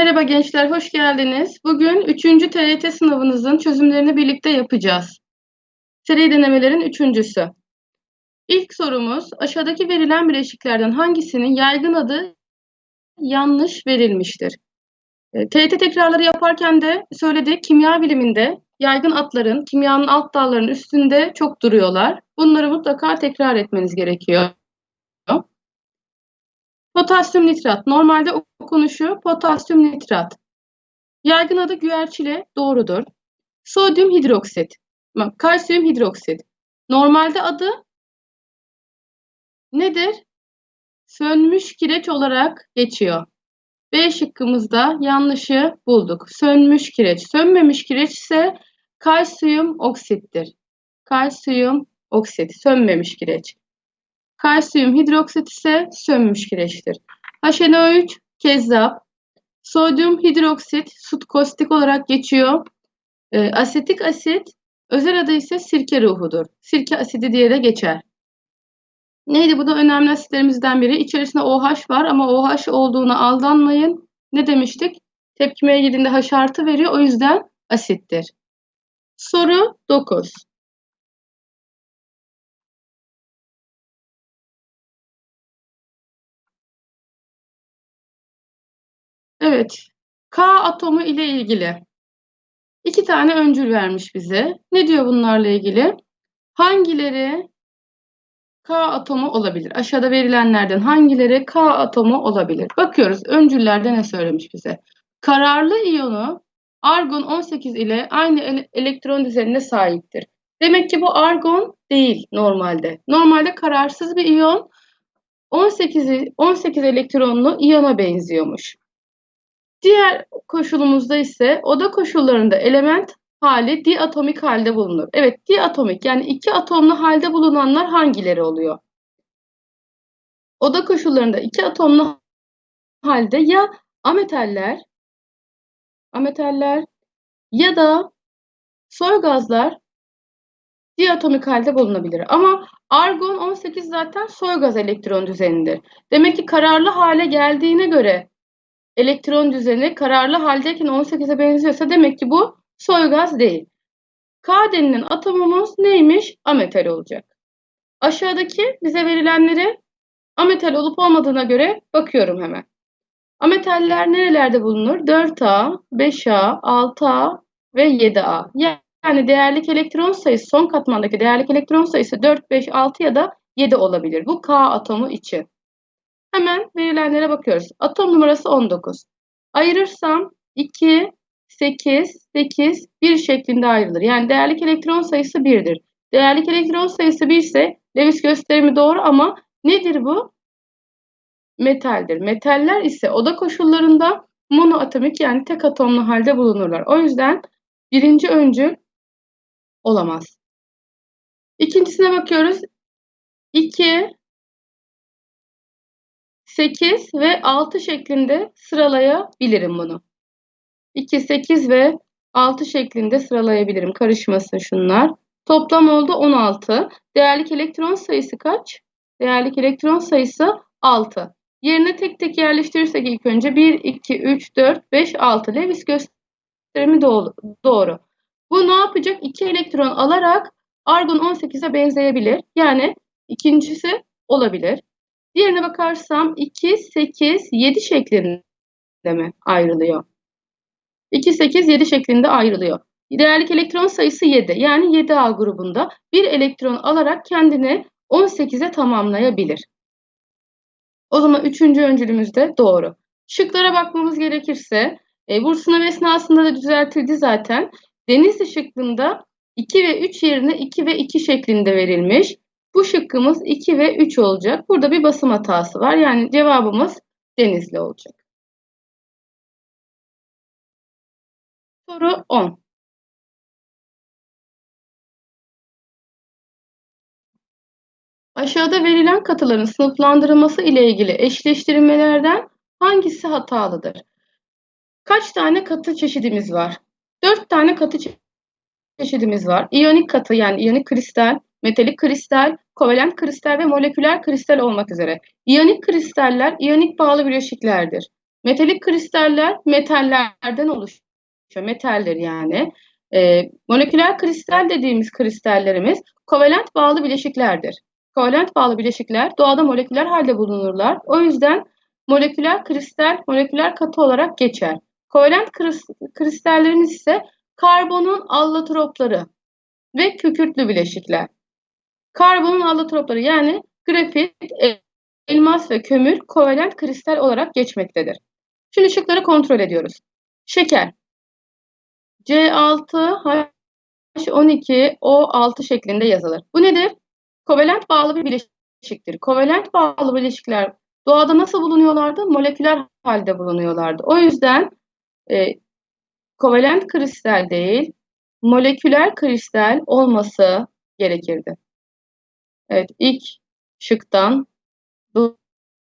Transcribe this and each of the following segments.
Merhaba gençler, hoş geldiniz. Bugün 3. TYT sınavınızın çözümlerini birlikte yapacağız. Seri denemelerin üçüncüsü. İlk sorumuz, aşağıdaki verilen bileşiklerden hangisinin yaygın adı yanlış verilmiştir? E, TYT tekrarları yaparken de söyledik, kimya biliminde yaygın adların, kimyanın alt dallarının üstünde çok duruyorlar. Bunları mutlaka tekrar etmeniz gerekiyor. Potasyum nitrat. Normalde okunuşu potasyum nitrat. Yaygın adı güverçile doğrudur. Sodyum hidroksit. Kalsiyum hidroksit. Normalde adı nedir? Sönmüş kireç olarak geçiyor. B şıkkımızda yanlışı bulduk. Sönmüş kireç. Sönmemiş kireç ise kalsiyum oksittir. Kalsiyum oksit. Sönmemiş kireç. Kalsiyum hidroksit ise sönmüş kireçtir. HNO3 kezzap. Sodyum hidroksit sut kostik olarak geçiyor. E, asetik asit özel adı ise sirke ruhudur. Sirke asidi diye de geçer. Neydi bu da önemli asitlerimizden biri. İçerisinde OH var ama OH olduğuna aldanmayın. Ne demiştik? Tepkimeye girdiğinde H artı veriyor. O yüzden asittir. Soru 9. Evet. K atomu ile ilgili iki tane öncül vermiş bize. Ne diyor bunlarla ilgili? Hangileri K atomu olabilir? Aşağıda verilenlerden hangileri K atomu olabilir? Bakıyoruz öncüllerde ne söylemiş bize? Kararlı iyonu argon 18 ile aynı elektron düzenine sahiptir. Demek ki bu argon değil normalde. Normalde kararsız bir iyon 18 18 elektronlu iyona benziyormuş. Diğer koşulumuzda ise oda koşullarında element hali diatomik halde bulunur. Evet diatomik yani iki atomlu halde bulunanlar hangileri oluyor? Oda koşullarında iki atomlu halde ya ametaller ametaller ya da soy gazlar diatomik halde bulunabilir. Ama argon 18 zaten soy gaz elektron düzenidir. Demek ki kararlı hale geldiğine göre elektron düzeni kararlı haldeyken 18'e benziyorsa demek ki bu soy gaz değil. K denilen atomumuz neymiş? Ametal olacak. Aşağıdaki bize verilenleri ametal olup olmadığına göre bakıyorum hemen. Ametaller nerelerde bulunur? 4A, 5A, 6A ve 7A. Yani değerlik elektron sayısı son katmandaki değerlik elektron sayısı 4, 5, 6 ya da 7 olabilir. Bu K atomu için. Hemen verilenlere bakıyoruz. Atom numarası 19. Ayırırsam 2, 8, 8, 1 şeklinde ayrılır. Yani değerlik elektron sayısı 1'dir. Değerlik elektron sayısı 1 ise Lewis gösterimi doğru ama nedir bu? Metaldir. Metaller ise oda koşullarında monoatomik yani tek atomlu halde bulunurlar. O yüzden birinci öncül olamaz. İkincisine bakıyoruz. 2, 8 ve 6 şeklinde sıralayabilirim bunu. 2, 8 ve 6 şeklinde sıralayabilirim. Karışmasın şunlar. Toplam oldu 16. Değerlik elektron sayısı kaç? Değerlik elektron sayısı 6. Yerine tek tek yerleştirirsek ilk önce 1, 2, 3, 4, 5, 6. Lewis gösterimi doğru. Bu ne yapacak? 2 elektron alarak argon 18'e benzeyebilir. Yani ikincisi olabilir. Diğerine bakarsam 2, 8, 7 şeklinde mi ayrılıyor? 2, 8, 7 şeklinde ayrılıyor. Değerlik elektron sayısı 7. Yani 7A grubunda bir elektron alarak kendini 18'e tamamlayabilir. O zaman üçüncü öncülümüz de doğru. Şıklara bakmamız gerekirse, e, bu sınav esnasında da düzeltildi zaten. Denizli şıkkında 2 ve 3 yerine 2 ve 2 şeklinde verilmiş. Bu şıkkımız 2 ve 3 olacak. Burada bir basım hatası var. Yani cevabımız Denizli olacak. Soru 10. Aşağıda verilen katıların sınıflandırılması ile ilgili eşleştirmelerden hangisi hatalıdır? Kaç tane katı çeşidimiz var? 4 tane katı çeşidimiz var. İyonik katı yani iyonik kristal, metalik kristal, kovalent kristal ve moleküler kristal olmak üzere. İyonik kristaller iyonik bağlı bileşiklerdir. Metalik kristaller metallerden oluşuyor. Metaldir yani. E, moleküler kristal dediğimiz kristallerimiz kovalent bağlı bileşiklerdir. Kovalent bağlı bileşikler doğada moleküler halde bulunurlar. O yüzden moleküler kristal, moleküler katı olarak geçer. Kovalent kristallerimiz ise karbonun allotropları ve kükürtlü bileşikler. Karbonun allotropları yani grafit, elmas ve kömür kovalent kristal olarak geçmektedir. Şimdi şıkları kontrol ediyoruz. Şeker C6 H12 O6 şeklinde yazılır. Bu nedir? Kovalent bağlı bir bileşiktir. Kovalent bağlı bileşikler doğada nasıl bulunuyorlardı? Moleküler halde bulunuyorlardı. O yüzden e, kovalent kristal değil, moleküler kristal olması gerekirdi. Evet, ilk şıktan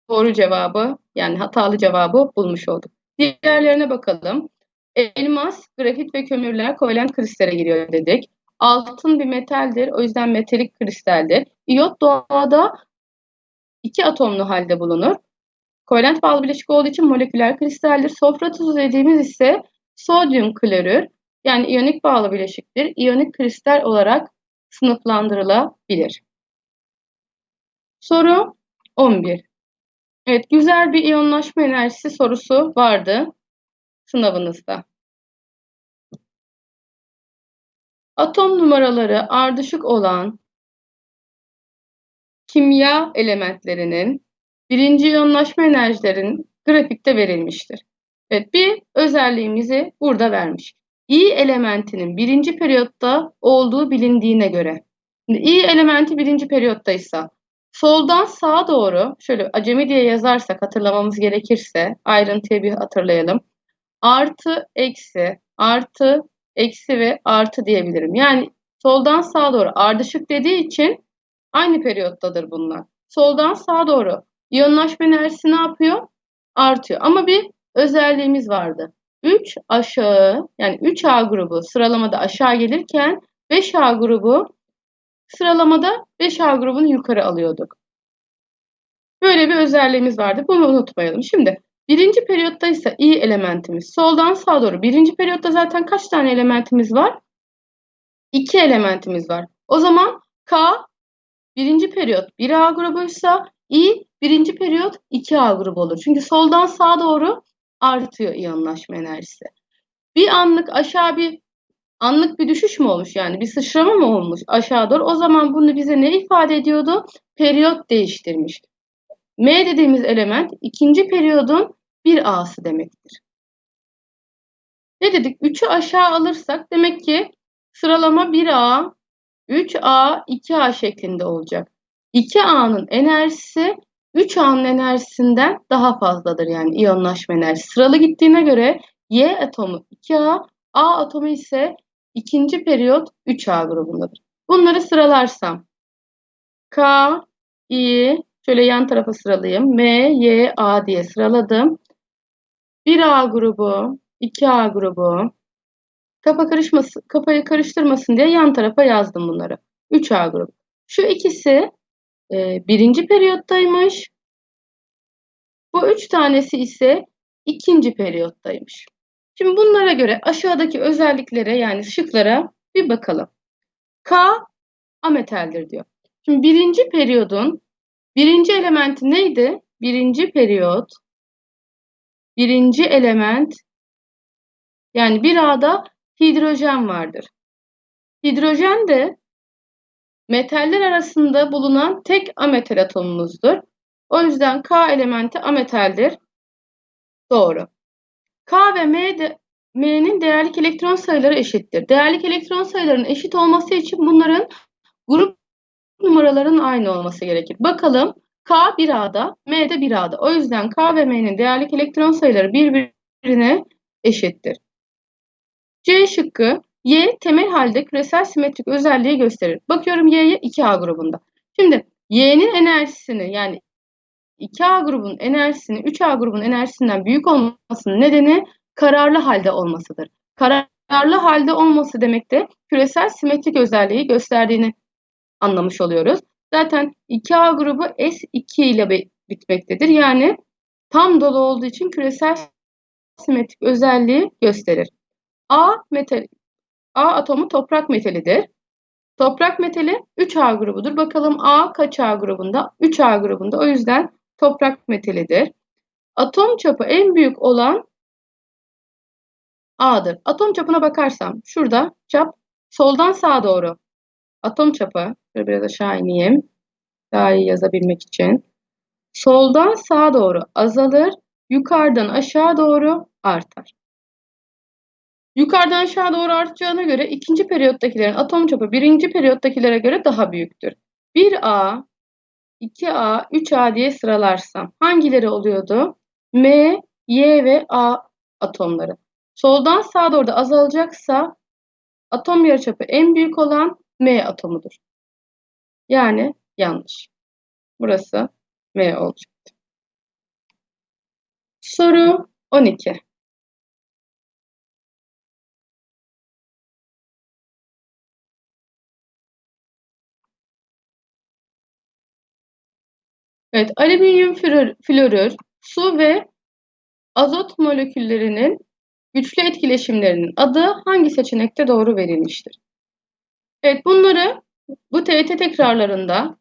doğru cevabı yani hatalı cevabı bulmuş olduk. Diğerlerine bakalım. Elmas, grafit ve kömürler kovalent kristale giriyor dedik. Altın bir metaldir. O yüzden metalik kristaldir. İyot doğada iki atomlu halde bulunur. Kovalent bağlı bileşik olduğu için moleküler kristaldir. Sofra tuzu dediğimiz ise sodyum klorür yani iyonik bağlı bileşiktir. İyonik kristal olarak sınıflandırılabilir. Soru 11. Evet, güzel bir iyonlaşma enerjisi sorusu vardı sınavınızda. Atom numaraları ardışık olan kimya elementlerinin birinci iyonlaşma enerjilerin grafikte verilmiştir. Evet, bir özelliğimizi burada vermiş. İ elementinin birinci periyotta olduğu bilindiğine göre. İ elementi birinci periyottaysa soldan sağa doğru şöyle acemi diye yazarsak hatırlamamız gerekirse ayrıntıya bir hatırlayalım. Artı, eksi, artı, eksi ve artı diyebilirim. Yani soldan sağa doğru ardışık dediği için aynı periyottadır bunlar. Soldan sağa doğru iyonlaşma enerjisi ne yapıyor? Artıyor. Ama bir özelliğimiz vardı. 3 aşağı yani 3A grubu sıralamada aşağı gelirken 5A grubu sıralamada 5A grubunu yukarı alıyorduk. Böyle bir özelliğimiz vardı. Bunu unutmayalım. Şimdi birinci periyotta ise i elementimiz. Soldan sağa doğru. Birinci periyotta zaten kaç tane elementimiz var? İki elementimiz var. O zaman K birinci periyot 1A grubuysa I birinci periyot 2A grubu olur. Çünkü soldan sağa doğru artıyor iyonlaşma enerjisi. Bir anlık aşağı bir anlık bir düşüş mü olmuş yani bir sıçrama mı olmuş aşağı doğru? O zaman bunu bize ne ifade ediyordu? Periyot değiştirmiş. M dediğimiz element ikinci periyodun bir A'sı demektir. Ne dedik? 3'ü aşağı alırsak demek ki sıralama 1A, 3A, 2A şeklinde olacak. 2A'nın enerjisi 3A'nın enerjisinden daha fazladır yani iyonlaşma enerjisi. Sıralı gittiğine göre Y atomu 2A, A atomu ise ikinci periyot 3A grubundadır. Bunları sıralarsam K, I, şöyle yan tarafa sıralayayım. M, Y, A diye sıraladım. 1A grubu, 2A grubu. Kafa karışması, kafayı karıştırmasın diye yan tarafa yazdım bunları. 3A grubu. Şu ikisi e, birinci periyottaymış. Bu üç tanesi ise ikinci periyottaymış. Şimdi bunlara göre aşağıdaki özelliklere yani şıklara bir bakalım. K ametaldir diyor. Şimdi birinci periyodun birinci elementi neydi? Birinci periyot birinci element yani bir A'da hidrojen vardır. Hidrojen de metaller arasında bulunan tek ametal atomumuzdur. O yüzden K elementi ametaldir. Doğru. K ve M de, M'nin değerlik elektron sayıları eşittir. Değerlik elektron sayılarının eşit olması için bunların grup numaraların aynı olması gerekir. Bakalım K 1A'da, M de 1A'da. O yüzden K ve M'nin değerlik elektron sayıları birbirine eşittir. C şıkkı Y temel halde küresel simetrik özelliği gösterir. Bakıyorum Y'ye 2A grubunda. Şimdi Y'nin enerjisini yani 2A grubun enerjisini 3A grubun enerjisinden büyük olmasının nedeni kararlı halde olmasıdır. Kararlı halde olması demek de küresel simetrik özelliği gösterdiğini anlamış oluyoruz. Zaten 2A grubu S2 ile bitmektedir. Yani tam dolu olduğu için küresel simetrik özelliği gösterir. A metal A atomu toprak metalidir. Toprak metali 3A grubudur. Bakalım A kaç A grubunda? 3A grubunda. O yüzden toprak metalidir. Atom çapı en büyük olan A'dır. Atom çapına bakarsam şurada çap soldan sağa doğru. Atom çapı şöyle biraz aşağı ineyim. Daha iyi yazabilmek için. Soldan sağa doğru azalır. Yukarıdan aşağı doğru artar. Yukarıdan aşağı doğru artacağına göre ikinci periyottakilerin atom çapı birinci periyottakilere göre daha büyüktür. 1A, 2A, 3A diye sıralarsam hangileri oluyordu? M, Y ve A atomları. Soldan sağa doğru da azalacaksa atom yarıçapı en büyük olan M atomudur. Yani yanlış. Burası M olacak. Soru 12. Evet, alüminyum flor, florür, su ve azot moleküllerinin güçlü etkileşimlerinin adı hangi seçenekte doğru verilmiştir? Evet, bunları bu TET tekrarlarında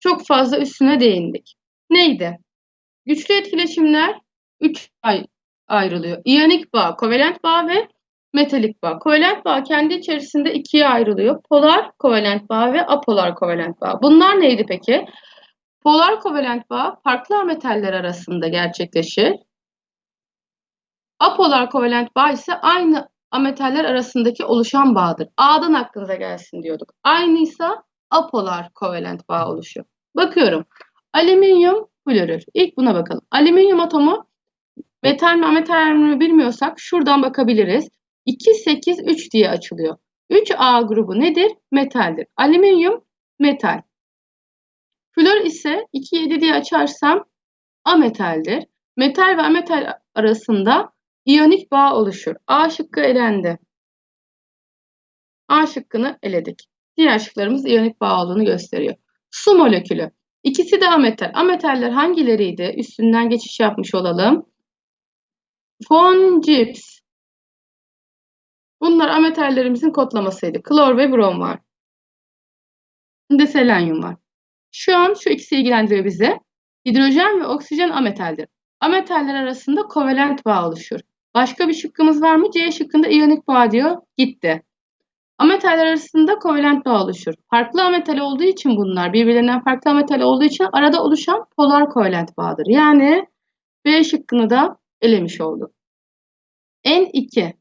çok fazla üstüne değindik. Neydi? Güçlü etkileşimler 3 ay ayrılıyor. İyonik bağ, kovalent bağ ve metalik bağ. Kovalent bağ kendi içerisinde ikiye ayrılıyor. Polar kovalent bağ ve apolar kovalent bağ. Bunlar neydi peki? Polar kovalent bağ farklı ametaller arasında gerçekleşir. Apolar kovalent bağ ise aynı ametaller arasındaki oluşan bağdır. A'dan aklınıza gelsin diyorduk. Aynıysa apolar kovalent bağ oluşuyor. Bakıyorum. Alüminyum florür. İlk buna bakalım. Alüminyum atomu metal mi ametal mi bilmiyorsak şuradan bakabiliriz. 2, 8, 3 diye açılıyor. 3A grubu nedir? Metaldir. Alüminyum metal. Flor ise 2, 7 diye açarsam ametaldir. Metal ve ametal arasında iyonik bağ oluşur. A şıkkı elendi. A şıkkını eledik. Diğer şıklarımız iyonik bağ olduğunu gösteriyor. Su molekülü. İkisi de ametal. Ametaller hangileriydi? Üstünden geçiş yapmış olalım. Fon cips. Bunlar ametallerimizin kodlamasıydı. Klor ve brom var. Şimdi selenyum var. Şu an şu ikisi ilgilendiriyor bizi. Hidrojen ve oksijen ametaldir. Ametaller arasında kovalent bağ oluşur. Başka bir şıkkımız var mı? C şıkkında iyonik bağ diyor. Gitti. Ametaller arasında kovalent bağ oluşur. Farklı ametal olduğu için bunlar birbirlerinden farklı ametal olduğu için arada oluşan polar kovalent bağdır. Yani B şıkkını da elemiş olduk. N2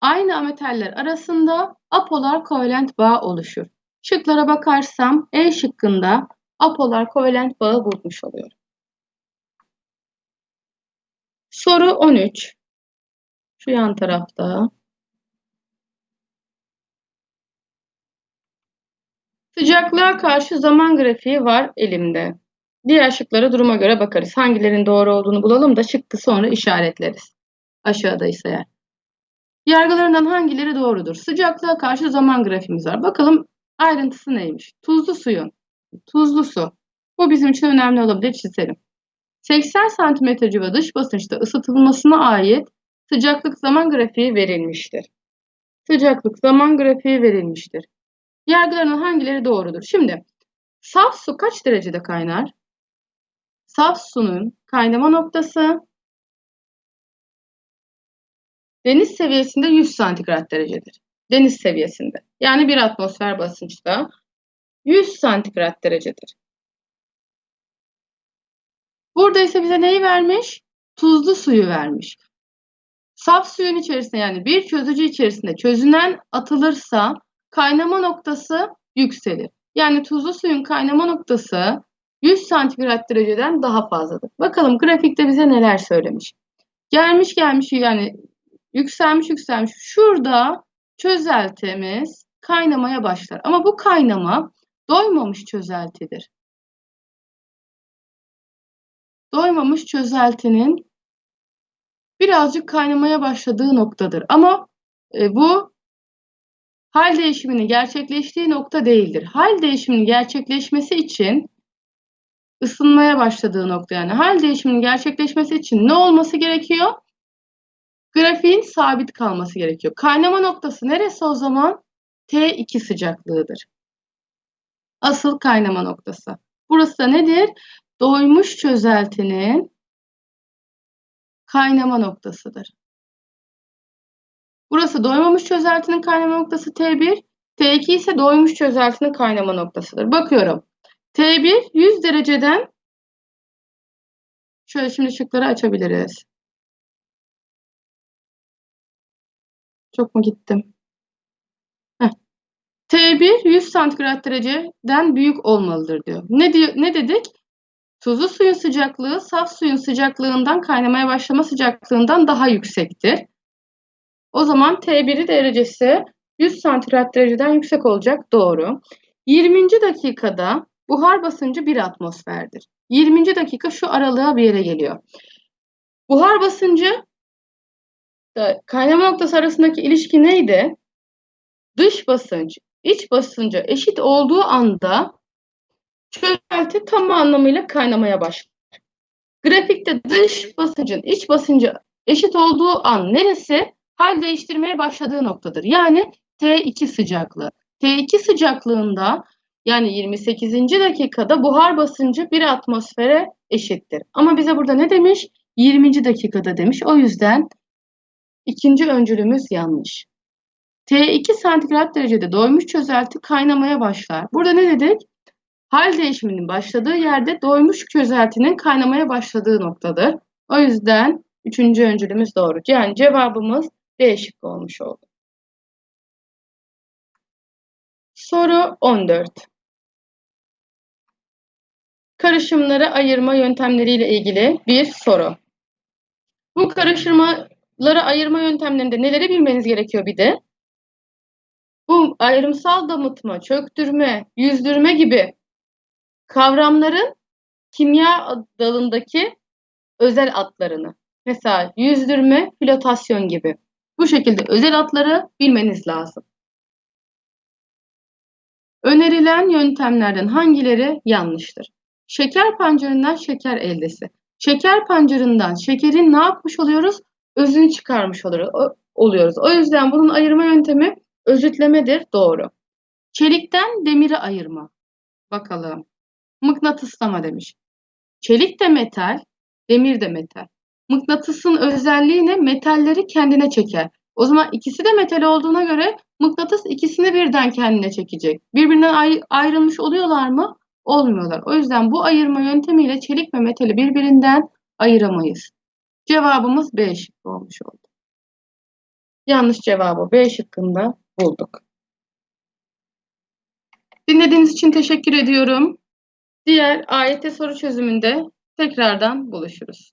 Aynı ametaller arasında apolar kovalent bağ oluşur. Şıklara bakarsam E şıkkında apolar kovalent bağı bulmuş oluyor. Soru 13. Şu yan tarafta. Sıcaklığa karşı zaman grafiği var elimde. Diğer şıklara duruma göre bakarız. Hangilerinin doğru olduğunu bulalım da şıkkı sonra işaretleriz. Aşağıdaysa eğer. Yargılarından hangileri doğrudur? Sıcaklığa karşı zaman grafiğimiz var. Bakalım ayrıntısı neymiş? Tuzlu suyun. Tuzlu su. Bu bizim için önemli olabilir. Çizelim. 80 cm civa dış basınçta ısıtılmasına ait sıcaklık zaman grafiği verilmiştir. Sıcaklık zaman grafiği verilmiştir. Yargılarının hangileri doğrudur? Şimdi saf su kaç derecede kaynar? Saf sunun kaynama noktası deniz seviyesinde 100 santigrat derecedir. Deniz seviyesinde. Yani bir atmosfer basınçta 100 santigrat derecedir. Burada ise bize neyi vermiş? Tuzlu suyu vermiş. Saf suyun içerisinde yani bir çözücü içerisinde çözünen atılırsa kaynama noktası yükselir. Yani tuzlu suyun kaynama noktası 100 santigrat dereceden daha fazladır. Bakalım grafikte bize neler söylemiş. Gelmiş gelmiş yani yükselmiş yükselmiş. Şurada çözeltimiz kaynamaya başlar. Ama bu kaynama doymamış çözeltidir. Doymamış çözeltinin birazcık kaynamaya başladığı noktadır. Ama e, bu hal değişiminin gerçekleştiği nokta değildir. Hal değişiminin gerçekleşmesi için ısınmaya başladığı nokta yani hal değişiminin gerçekleşmesi için ne olması gerekiyor? Grafiğin sabit kalması gerekiyor. Kaynama noktası neresi o zaman? T2 sıcaklığıdır. Asıl kaynama noktası. Burası da nedir? Doymuş çözeltinin kaynama noktasıdır. Burası doymamış çözeltinin kaynama noktası T1. T2 ise doymuş çözeltinin kaynama noktasıdır. Bakıyorum. T1 100 dereceden şöyle şimdi ışıkları açabiliriz. Çok mu gittim? Heh. T1 100 santigrat dereceden büyük olmalıdır diyor. Ne diyor? Ne dedik? Tuzlu suyun sıcaklığı saf suyun sıcaklığından kaynamaya başlama sıcaklığından daha yüksektir. O zaman T1'i derecesi 100 santigrat dereceden yüksek olacak. Doğru. 20. dakikada buhar basıncı 1 atmosferdir. 20. dakika şu aralığa bir yere geliyor. Buhar basıncı da kaynama noktası arasındaki ilişki neydi? Dış basınç, iç basınca eşit olduğu anda çözelti tam anlamıyla kaynamaya başlar. Grafikte dış basıncın iç basıncı eşit olduğu an neresi? Hal değiştirmeye başladığı noktadır. Yani T2 sıcaklığı. T2 sıcaklığında yani 28. dakikada buhar basıncı 1 atmosfere eşittir. Ama bize burada ne demiş? 20. dakikada demiş. O yüzden ikinci öncülümüz yanlış. T2 santigrat derecede doymuş çözelti kaynamaya başlar. Burada ne dedik? Hal değişiminin başladığı yerde doymuş çözeltinin kaynamaya başladığı noktadır. O yüzden üçüncü öncülümüz doğru. Yani cevabımız D şıkkı olmuş oldu. Soru 14. Karışımları ayırma yöntemleriyle ilgili bir soru. Bu karışımları ayırma yöntemlerinde neleri bilmeniz gerekiyor bir de? Bu ayrımsal damıtma, çöktürme, yüzdürme gibi kavramların kimya dalındaki özel adlarını. Mesela yüzdürme, flotasyon gibi. Bu şekilde özel adları bilmeniz lazım. Önerilen yöntemlerden hangileri yanlıştır? Şeker pancarından şeker eldesi. Şeker pancarından şekerin ne yapmış oluyoruz? Özünü çıkarmış oluyoruz. O yüzden bunun ayırma yöntemi özütlemedir. Doğru. Çelikten demiri ayırma. Bakalım. Mıknatıslama demiş. Çelik de metal, demir de metal. Mıknatısın özelliği ne? Metalleri kendine çeker. O zaman ikisi de metal olduğuna göre mıknatıs ikisini birden kendine çekecek. Birbirinden ay ayrılmış oluyorlar mı? Olmuyorlar. O yüzden bu ayırma yöntemiyle çelik ve metali birbirinden ayıramayız. Cevabımız B şıkkı olmuş oldu. Yanlış cevabı B şıkkında bulduk. Dinlediğiniz için teşekkür ediyorum. Diğer AYT soru çözümünde tekrardan buluşuruz.